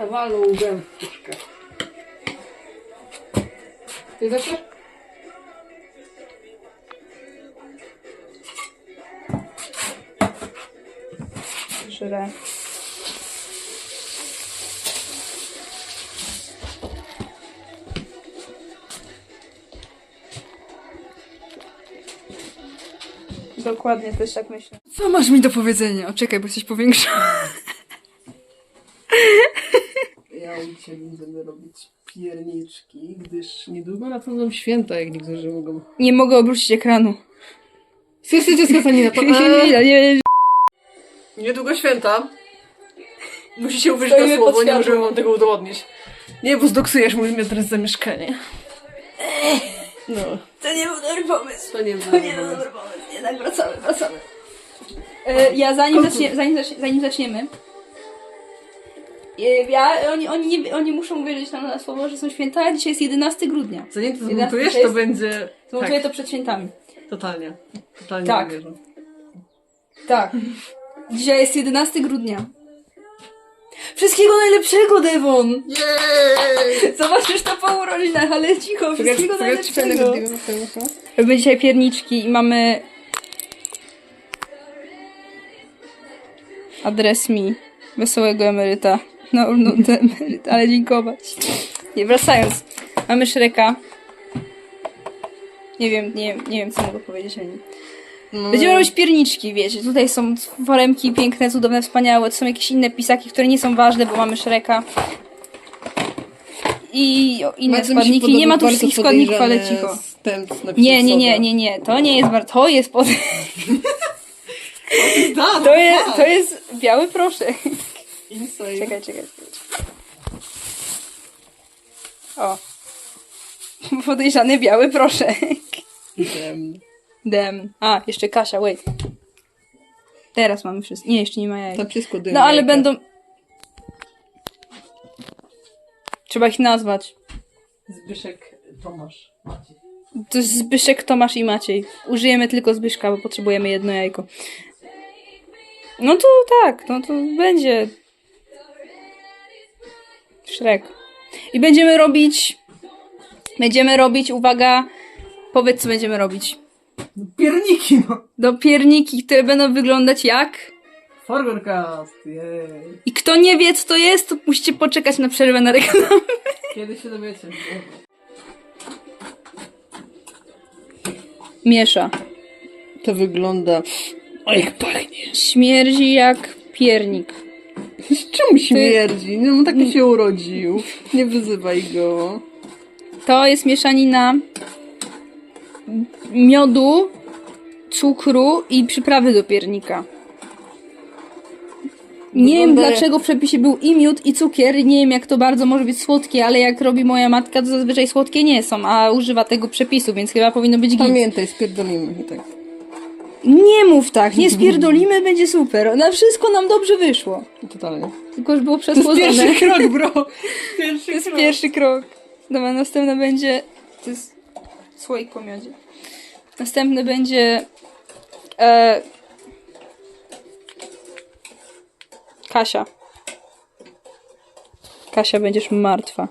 Kawalą gęstyczkę. Ty zaczniesz? Żre. Dokładnie, też tak myślę. Co masz mi do powiedzenia? O, czekaj, bo jesteś powiększa. U Ciebie będę robić pierniczki, gdyż niedługo nadchodzą święta, jak niektórzy mogą. Nie mogę obrócić ekranu. Chcecie skazani na to? Nie, nie, nie. Niedługo święta. Musicie uwierzyć Stoimy na słowo, nie możemy wam tego udowodnić. Nie, bo zdoksujesz mój mnie teraz za mieszkanie. No, To nie był dobry pomysł. to nie To było. nie był dobry pomysł. Jednak wracamy, wracamy. E, ja zanim, zacznie, zanim, zacznie, zanim zaczniemy. E, Ja, oni, oni, nie, oni muszą wierzyć nam na słowo, że są święta, a dzisiaj jest 11 grudnia. Zanim to zmontujesz, to będzie... Zmontuję Tak, to przed świętami. totalnie. Totalnie Tak. nie wierzę. Tak. Dzisiaj jest 11 grudnia. Wszystkiego najlepszego, Devon! Jej! Zobaczysz to po urodzinach, ale cicho, wszystkiego najlepszego. Robimy dzisiaj pierniczki i mamy... Adres mi. Wesołego emeryta. No, no, ten emeryt, ale dziękować. Nie, wracając. Mamy Shreka. Nie wiem, nie, nie wiem, co mogę powiedzieć o nim. No. Będziemy robić pierniczki, wiecie. Tutaj są foremki piękne, cudowne, wspaniałe. To są jakieś inne pisaki, które nie są ważne, bo mamy Shreka. I inne Bardzo składniki. Nie ma tu wszystkich składników, ale cicho. Nie, nie, nie, nie, nie. To nie jest bardzo. To jest pod... To jest, to jest biały proszek. Insane. Czekaj, czekaj. O. Podejrzany biały proszek. Dem. Dem. A, jeszcze Kasia, wait. Teraz mamy wszystko. Nie, jeszcze nie ma jajek. Tam się składają No ale jajka. będą. Trzeba ich nazwać. Zbyszek Tomasz. Maciej. To jest Zbyszek, Tomasz i Maciej. Użyjemy tylko Zbyszka, bo potrzebujemy jedno jajko. No to tak, no to będzie. Szrek. I będziemy robić. Będziemy robić, uwaga. Powiedz, co będziemy robić. Pierniki, no. Do pierniki, które będą wyglądać jak. Forgorcast, jej. I kto nie wie, co to jest, to musicie poczekać na przerwę na reklamę. Kiedy się dowiecie? Miesza. To wygląda... O, jak pachnie. Śmierdzi jak piernik. Czemu śmierdzi? No, on taki się urodził. Nie wyzywaj go. To jest mieszanina miodu, cukru i przyprawy do piernika. Nie wiem Wygląda dlaczego w przepisie był i miód i cukier, nie wiem jak to bardzo może być słodkie, ale jak robi moja matka to zazwyczaj słodkie nie są, a używa tego przepisu, więc chyba powinno być git. Pamiętaj, spierdolimy i tak. Nie mów tak, nie spierdolimy, będzie super. Na wszystko nam dobrze wyszło. Totalnie. Tylko już było To jest przesłodzone. pierwszy krok, bro. Pierwszy To jest krok. pierwszy krok. Dobra, następne będzie. To jest słoik po miodzie. Następny będzie. E, Kasia. Kasia, będziesz martwa.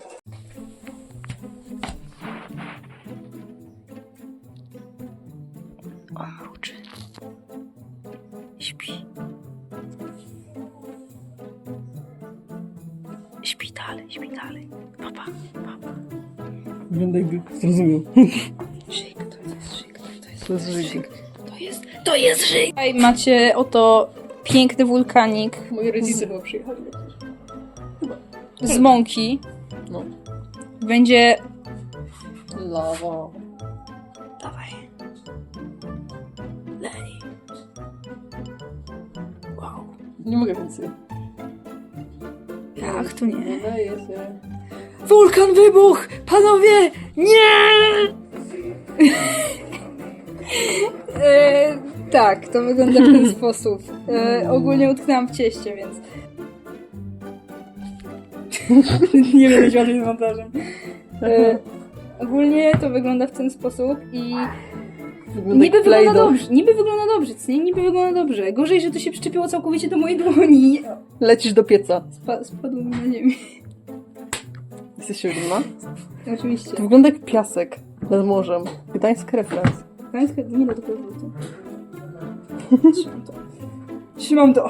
Śpi. Śpi dalej, śpi dalej. Papa, papa. Wygląda jakby zrozumiał. Żyk, to jest żyk, to jest To jest życie. To jest, to jest żyk! Tutaj macie oto piękny wulkanik Moi rodzice chyba przyjechali. z mąki. No. Będzie... Lawa. Mogę więcej. Jak to nie? Daję się. Wulkan wybuch! Panowie! Nie! e, tak, to wygląda w ten sposób. E, ogólnie utknęłam w cieście, więc... nie wiem, jak z montażem. E, ogólnie to wygląda w ten sposób i Wygląda Niby wygląda dobrze, niby wygląda dobrze, nie? Niby wygląda dobrze. Gorzej, że to się przyczepiło całkowicie do mojej dłoni. Lecisz do pieca. Spa- spadło mi na ziemię. Jesteś dumna? Oczywiście. To wygląda jak piasek nad morzem. Gdańsk reference. Pańska, nie da tylko wrócę. Trzymam to. Trzymam to.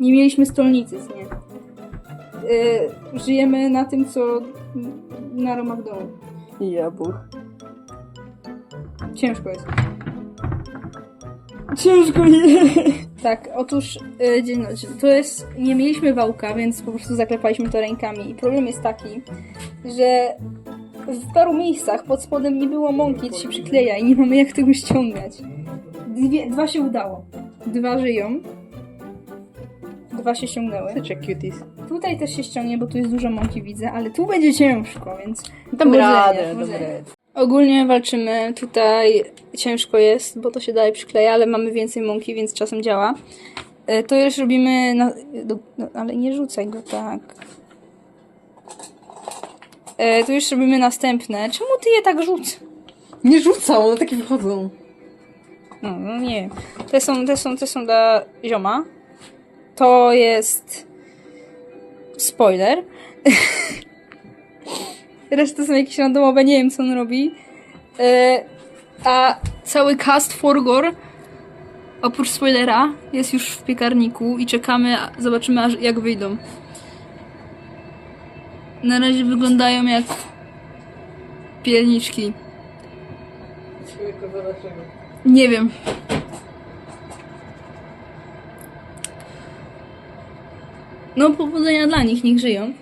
Nie mieliśmy stolnicy, nie? Yy, żyjemy na tym, co na romach domu. I jabłek. Ciężko jest. Ciężko jest. Tak, otóż yy, dzień nocy. To jest. Nie mieliśmy wałka, więc po prostu zaklepaliśmy to rękami. I problem jest taki, że w paru miejscach pod spodem nie było mąki, to się przykleja i nie mamy jak tego ściągać. Dwie, dwa się udało. Dwa żyją. Dwa się ściągnęły. A cuties. Tutaj też się ściągnie, bo tu jest dużo mąki, widzę, ale tu będzie ciężko, więc. Dam radę, dam radę. Ogólnie walczymy. Tutaj ciężko jest, bo to się dalej przykleja, ale mamy więcej mąki, więc czasem działa. E, To już robimy. Na, no, ale nie rzucaj go tak. E, to już robimy następne. Czemu ty je tak rzuc? Nie rzucam, one takie wychodzą. No, no nie wiem. Te są, te, są, te są dla zioma. To jest spoiler. Reszta są jakieś randomowe, nie wiem co on robi. E, a cały cast Forgor oprócz spoilera jest już w piekarniku i czekamy, zobaczymy aż jak wyjdą. Na razie wyglądają jak pierniczki. Nie wiem. No, powodzenia dla nich, niech żyją.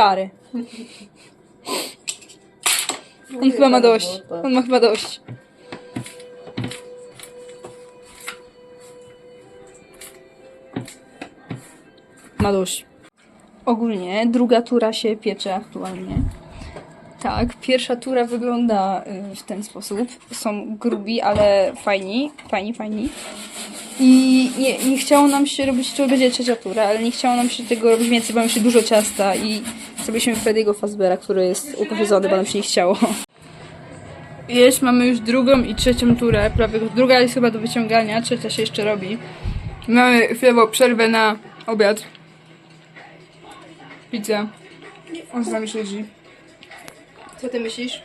Stary. On chyba ma dość. On ma chyba dość. Ma dość. Ogólnie druga tura się piecze aktualnie. Tak, pierwsza tura wygląda y, w ten sposób. Są grubi, ale fajni, fajni, fajni. I nie, nie chciało nam się robić, to będzie trzecia tura, ale nie chciało nam się tego robić więcej, bo się dużo ciasta i zrobiliśmy Freddy'ego Fazbera, który jest upośledzony, bo nam się nie chciało. Jest, mamy już drugą i trzecią turę, prawie druga jest chyba do wyciągania, trzecia się jeszcze robi. Mamy chwilową przerwę na obiad. Pizza. On z nami siedzi. Co ty myślisz?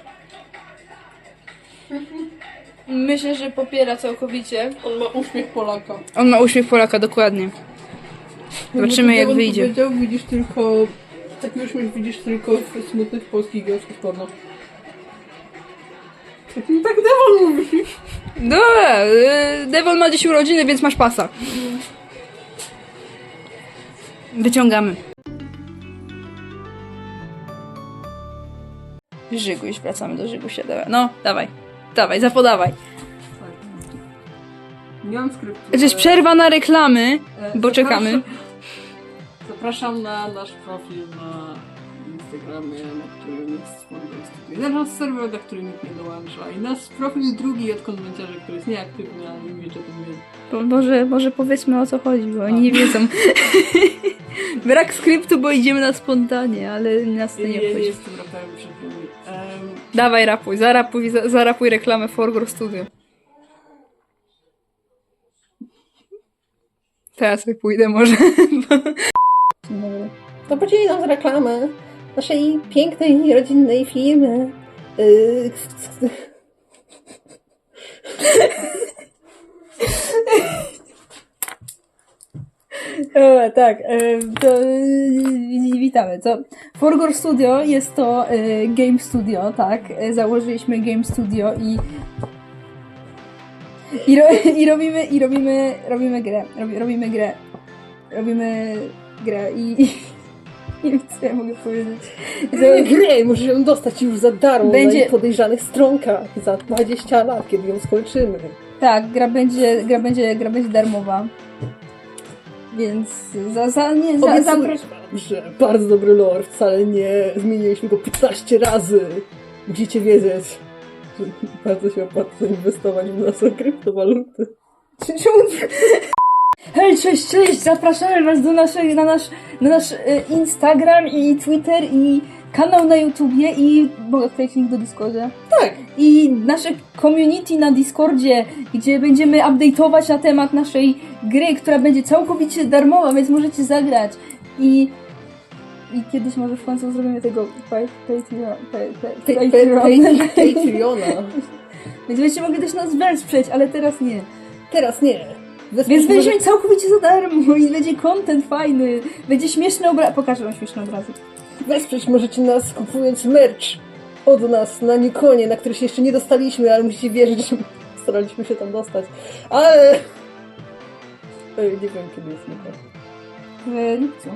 Myślę, że popiera całkowicie. On ma uśmiech Polaka. On ma uśmiech Polaka, dokładnie. Zobaczymy jak on wyjdzie. powiedział, widzisz tylko... Taki uśmiech widzisz tylko w smutnych polskich gwiazdkach porno. Tak Devon mówi. Dobra, y, Devon ma dziś urodziny, więc masz pasa. Wyciągamy. Żyguś, wracamy do Żygusia. No, dawaj. Dawaj, zapodawaj. Nie mam skryptu. To przerwa na reklamy, E, bo zapraszam- czekamy. Zapraszam na nasz profil na Instagramie, na którym jest Studio. Na nasz serwer, na który nikt nie dołącza. I nasz profil drugi od konwenciarza, który jest nieaktywny, ale nie wie, czy o tym wie. Bo może, może powiedzmy o co chodzi, bo oni nie wiedzą. Brak skryptu, bo idziemy na spontanie, ale nas to Ja nie nie, nie obchodzi. jestem raperem przed nimi. Em, Dawaj rapuj, zarapuj, za- zarapuj reklamę Forgor Studio. Teraz sobie pójdę może. To podzieli nam z reklamy naszej pięknej, rodzinnej firmy. Yy, E, tak, e, to e, witamy. To Forgor Studio jest to game studio, tak? Założyliśmy game studio i i, ro, i robimy i robimy robimy grę, robi, robimy grę. Robimy grę i, i nie wiem co ja mogę powiedzieć. To- Gry możesz ją dostać już za darmo Będzie- na podejrzanych stronkach za 20 lat, kiedy ją skończymy. Tak, gra będzie, gra będzie, gra będzie darmowa. Więc za, za nie, za, za, Obiecuję wam, że bardzo dobry lore, wcale nie zmieniliśmy go 15 razy. Musicie wiedzieć, że bardzo się opłaca inwestować w nasze kryptowaluty. Hej, cześć, cześć! Zapraszamy Was do naszej, na nasz, na nasz e, Instagram i Twitter i kanał na YouTubie i mogę wkleić link do Discordzie. Tak. I nasze community na Discordzie, gdzie będziemy update'ować na temat naszej gry, która będzie całkowicie darmowa, więc możecie zagrać. I, i kiedyś może w końcu zrobimy tego pa- Patreon. pa- pa- Patreon. Patreona. Więc będziecie mogli też nas wesprzeć, ale teraz nie. Teraz nie. Więc będziemy całkowicie za darmo i będzie content fajny. Będzie śmieszny obraz. Pokażę wam śmieszny obrazy. Wesprzeć możecie nas kupując merch od nas na Nikonie, na który się jeszcze nie dostaliśmy, ale musicie wierzyć, że staraliśmy się tam dostać. Ale... Ej, nie wiem, kiedy jest Nikon. W lipcu.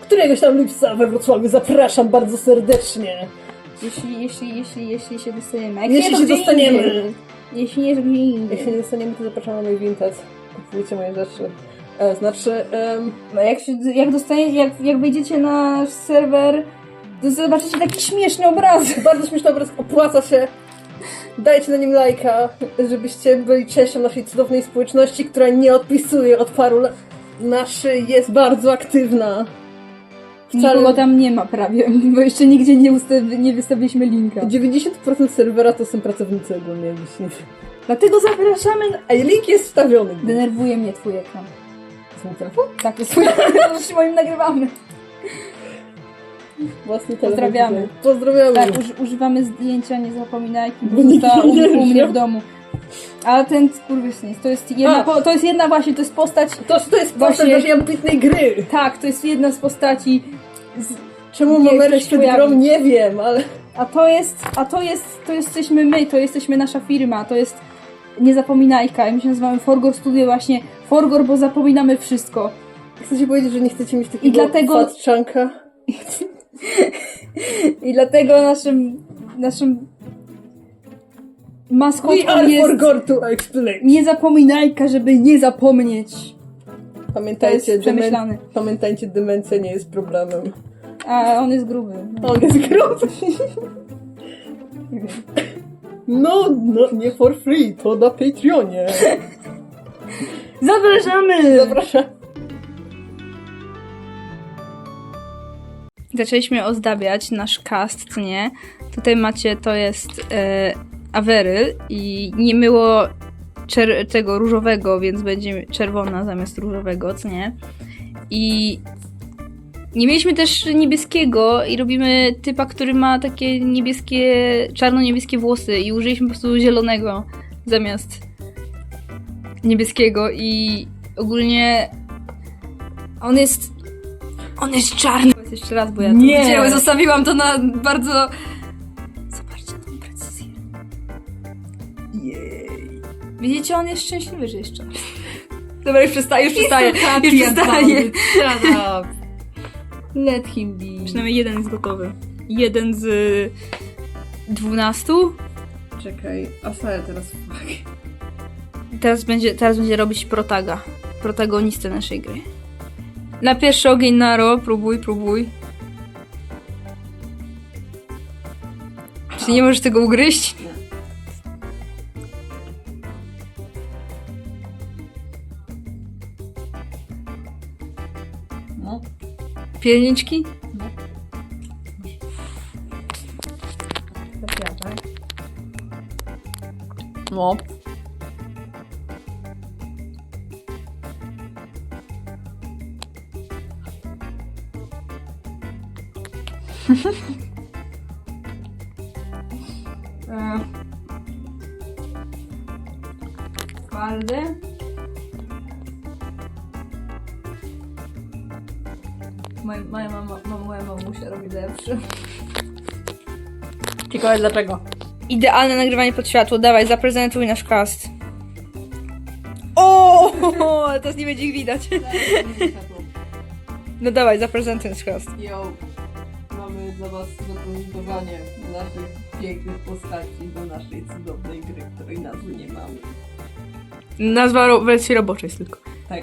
Któregoś tam lipca we Wrocławiu zapraszam bardzo serdecznie. Jeśli, jeśli, jeśli, jeśli się dostaniemy. Jak Jeśli nie, się dostaniemy. indziej. Jeśli nie, gdzie indziej. Jeśli nie dostaniemy, to zapraszam na mój Vinted. Kupujcie moje rzeczy. E, znaczy, em, No jak, się, jak, dostanie, jak, jak wejdziecie na serwer, to zobaczycie taki śmieszny obraz. bardzo śmieszny obraz, opłaca się. Dajcie na nim lajka, żebyście byli częścią naszej cudownej społeczności, która nie odpisuje od paru lat. Nasza jest bardzo aktywna. Nikogo tam nie ma prawie, bo jeszcze nigdzie nie, ustawi, nie wystawiliśmy linka. 90% serwera to są pracownicy ogólnie. Dlatego zapraszamy. A link jest wstawiony. Denerwuje mnie twój ekran. Jest mój telefon? Tak, jest twój ekran, już moim nagrywamy. Własny telefon. Pozdrawiamy. Pozdrawiamy. Tak, uż, używamy zdjęcia, nie zapominajki, Bo została u, u mnie w domu. A ten skurwysyn, to jest jedna, A. po, to jest jedna właśnie, to jest postać, To, to jest Właśnie- postać naszej ambitnej gry. tak, to jest jedna z postaci, z, Czemu mamy ktoś przed grą, nie wiem, ale... a to jest, a to jest, to jesteśmy my, to jesteśmy nasza firma, to jest niezapominajka i my się nazywamy Forgor Studio właśnie, Forgor, bo zapominamy wszystko. Chcecie powiedzieć, że nie chcecie mieć takiego I dlatego-? I dlatego naszym, naszym maskotką jest explain. niezapominajka, żeby nie zapomnieć. Pamiętajcie, przemyślane. Pamiętajcie, demencja nie jest problemem. A on jest gruby. On jest gruby. No, no, nie for free, to na Patreonie. Zapraszamy! Zapraszam. Zaczęliśmy ozdabiać nasz cast, nie? Tutaj macie, to jest e, Aweryl i nie było czer- tego różowego, więc będzie czerwona zamiast różowego, co nie? I nie mieliśmy też niebieskiego i robimy typa, który ma takie niebieskie, czarno-niebieskie włosy i użyliśmy po prostu zielonego zamiast niebieskiego i ogólnie on jest on jest czarny. Jeszcze raz, bo ja to Nie. widziałem, zostawiłam to na bardzo... Zobaczcie tą precyzję. Jej. Widzicie, on jest szczęśliwy, że jest czarny. Dobra, już przestaję, już przestaję, happy już up. Let him be. Przynajmniej jeden jest gotowy. Jeden z dwunastu. Czekaj, a co ja teraz fuck? Teraz będzie, teraz będzie robić protaga. Protagonistę naszej gry. Na pierwszy ogień Naro, próbuj, próbuj. Czy nie możesz tego ugryźć? No. Pierniczki? No. E, Twarde. Moja, moja, mama, moja mamusia robi lepszy. Ciekawe dlaczego. Idealne nagrywanie pod światło. Dawaj, zaprezentuj nasz cast. O, teraz nie będzie ich widać. No dawaj, zaprezentuj nasz cast. Yo, zaprezentowanie naszych pięknych postaci do naszej cudownej gry, której nazwy nie mamy. Nazwa ro- wersji roboczej jest tylko. Tak.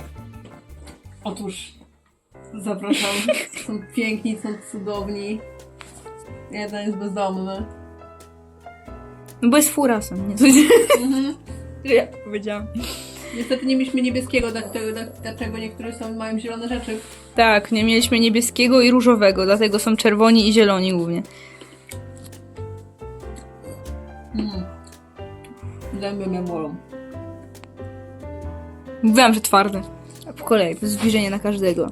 Otóż zapraszam. Są piękni, są cudowni. Jeden jest bezdomny. No bo jest furasem, nie? Że ja powiedziałam. Niestety nie mieliśmy niebieskiego, dlatego, dlaczego niektóre są, mają zielone rzeczy. Tak, nie mieliśmy niebieskiego i różowego, dlatego są czerwoni i zieloni głównie. Mm. Mnie bolą. Mówiłam, że twarde. A po kolei, to zbliżenie na każdego.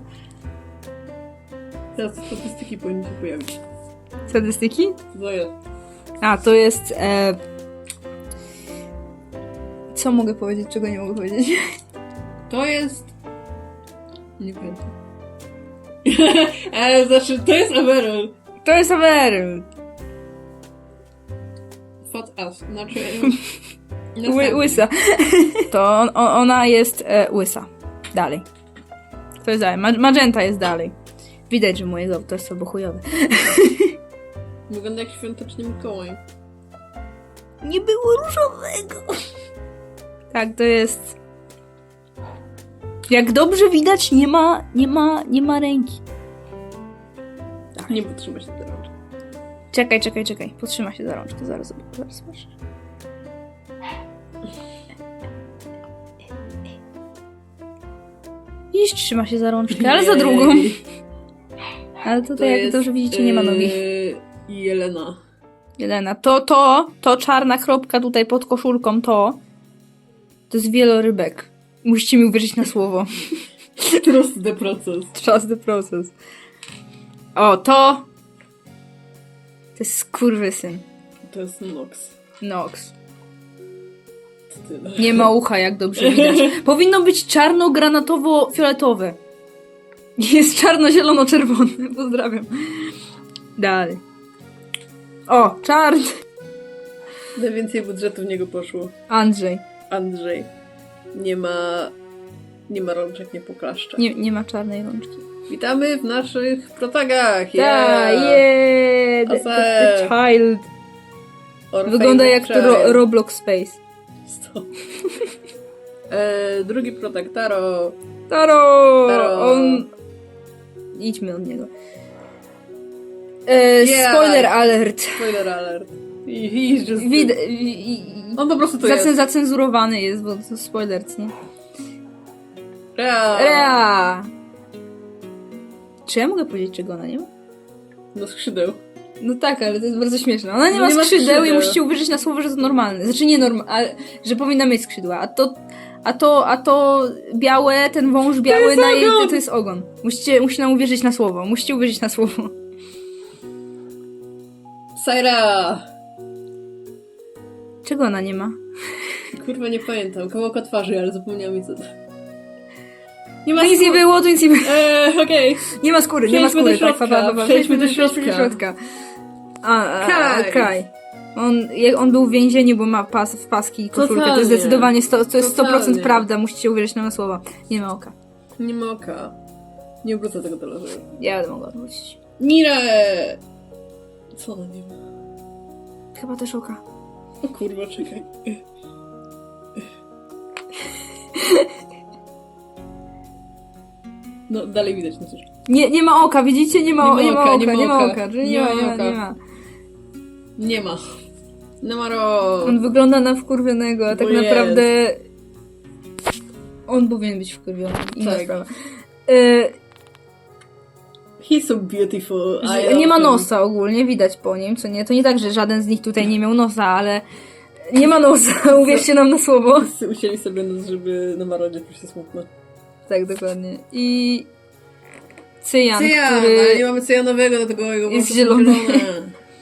Teraz statystyki powinny się pojawić. Statystyki? Jest? A, to jest... E... Co mogę powiedzieć, czego nie mogę powiedzieć? To jest... Nie pamiętam. Ale znaczy, to jest Averell. To jest Ameryl. Fat ass. Znaczy... Ły, następny. łysa. To on, on, ona jest e, łysa. Dalej. To jest dalej. Ma- Magenta jest dalej. Widać, że mojego autorstwo było chujowe. Wygląda jak świąteczny Mikołaj. Nie było różowego. Tak, to jest... Jak dobrze widać, nie ma, nie ma, nie ma ręki. Nie potrzyma się do rączki. Czekaj, czekaj, czekaj. Potrzyma się za rączkę, zaraz, zaraz zobaczę. Iść trzyma się za rączkę, ale za drugą. Ale tutaj, jak dobrze widzicie, nie ma nogi. Yy, Jelena. Jelena, to, to, to czarna kropka tutaj pod koszulką, to, to jest wielorybek. Musicie mi uwierzyć na słowo. Trust the process. Trust the process. O, to, to jest skurwysyn. To jest Nox. Nox. Tyle. Nie ma ucha, jak dobrze widać. Powinno być czarno-granatowo-fioletowe. Jest czarno-zielono-czerwone. Pozdrawiam. Dalej. O, czarny. Najwięcej budżetu w niego poszło. Andrzej. Andrzej. Nie ma... Nie ma rączek, nie pokaszcza. Nie, nie ma czarnej rączki. Witamy w naszych protagach. Yeah! yeah! The, the, child. Or Wygląda jak to ro, child. Roblox Space. Stop. e, drugi protag Taro. Taro! Taro. On... Idźmy od niego. E, Yeah. Spoiler alert. Spoiler alert. I he's just... Wid i, i, On po prostu to Zacen, jest. Zacenzurowany jest, bo to spoiler, nie? Rea. Rea! Czy ja mogę powiedzieć, czego ona nie ma? Do skrzydeł. No tak, ale to jest bardzo śmieszne. Ona nie No ma nie ma skrzydeł i skrzydeł. musicie uwierzyć na słowo, że to normalne. Znaczy nie normalne, że powinna mieć skrzydła. A to, a to, a to białe, ten wąż biały na jej, to jest ogon. Musicie, musi nam uwierzyć na słowo. Musicie uwierzyć na słowo. Saira! Czego ona nie ma? Kurwa, nie pamiętam. Kawałka twarzy, ale zapomniałam mi co to. Nie ma nic nie było, to nic nie było. Eee, okej. Nie ma skóry, nie ma Przejdźmy skóry. do tak, środka, pa, pa, pa, przejdźmy do środka. A, a, a. Kaj. On, on był w więzieniu, bo ma pas, w paski i koszulkę. To Totalnie. jest zdecydowanie sto, to jest 100% Totalnie. prawda. Musicie uwierzyć na słowa. Nie ma oka. Nie ma oka. Nie wrócę tego laseru. Ja będę mogła odwrócić. Nire! Co ona nie ma? Chyba też oka. O kurwa, czekaj. No, dalej widać, no cóż. Nie, nie ma oka, widzicie? Nie ma, Nie ma nie ma oka, nie ma oka. Nie ma nie ma, oka. nie ma. Nie ma. On wygląda na wkurwionego, a tak Bo jest. naprawdę... On powinien być wkurwiony. Inna Tak. sprawa. Y, He's so beautiful. I nie ma nosa ogólnie, widać po nim, co nie? To nie tak, że żaden z nich tutaj nie miał nosa, ale nie ma nosa, uwierzcie nam na słowo. Wszyscy ucięli sobie nos, żeby na Marodzie się smutno. Tak, dokładnie. I Cyjan, Cyjan, który... ale nie mamy cyjanowego, dlatego jego jest zielony.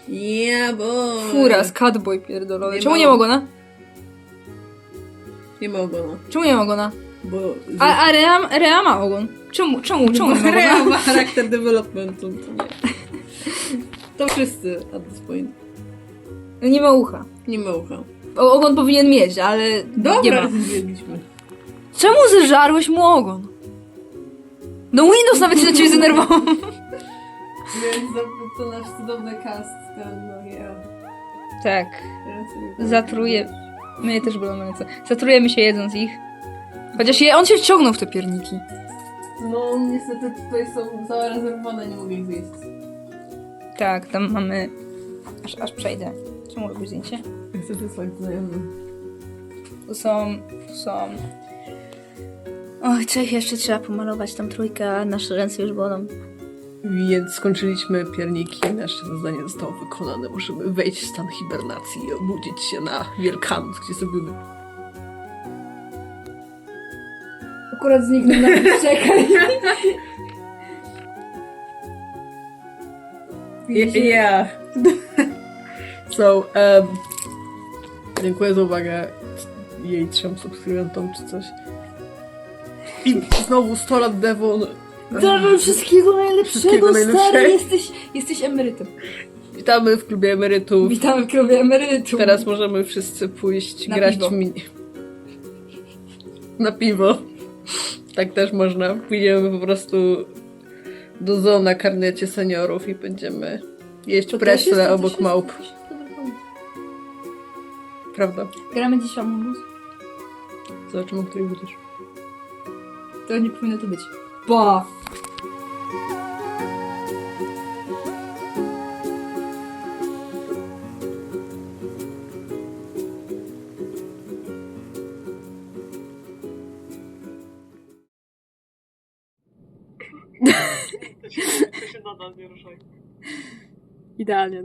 Yeah, boy! Furas, catboy pierdolony. Nie Czemu ma- nie ma ogona? Nie ma ogona, Czemu nie ma ogona? bo... A, a Rea, Rea ma ogon. Czemu, czemu, czemu nie ma Rea ma charakter developmentu. To, nie. to wszyscy at this point. Nie ma ucha. Nie ma ucha. O, ogon powinien mieć, ale nie Dobra, ma. zjedliśmy. Czemu zeżarłeś mu ogon? No Windows nawet się na ciebie zdenerwował. Więc to, nasz cudowny cast, ten, no yeah. Tak, Teraz sobie- zatruje. My też bolą ręce. Zatrujemy się jedząc ich. Chociaż je, on się wciągnął w te pierniki. No niestety tutaj są zarezerwowane, nie mogę ich zjeść. Tak, tam mamy... Aż, aż przejdę. Czemu robisz zdjęcie? Chcę wysłać znajomym. Tu są... Tu są... Oj, trzech jeszcze trzeba pomalować tą trójkę, a nasze ręce już bolą. Więc skończyliśmy pierniki, nasze zadanie zostało wykonane. Możemy wejść w stan hibernacji i obudzić się na Wielkanoc, gdzie zrobimy... Akurat zniknął na czekaj. Yeah. so, dziękuję za uwagę jej trzem subskrybentom czy coś. I znowu 100 lat Devon. Życzę wszystkiego najlepszego, Wszystkiego najlepszego. stary, jesteś, jesteś emerytem. Witamy w klubie emerytów. Witamy w klubie emerytów. Teraz możemy wszyscy pójść Na grać piwo. w mini. Na piwo. Tak też można. Pójdziemy po prostu do zoo na karnecie seniorów i będziemy jeść presle obok małp. Prawda? Gramy dziś Among Us. Zobaczymy, o której będziesz. To nie powinno to być. Ba! Idealien.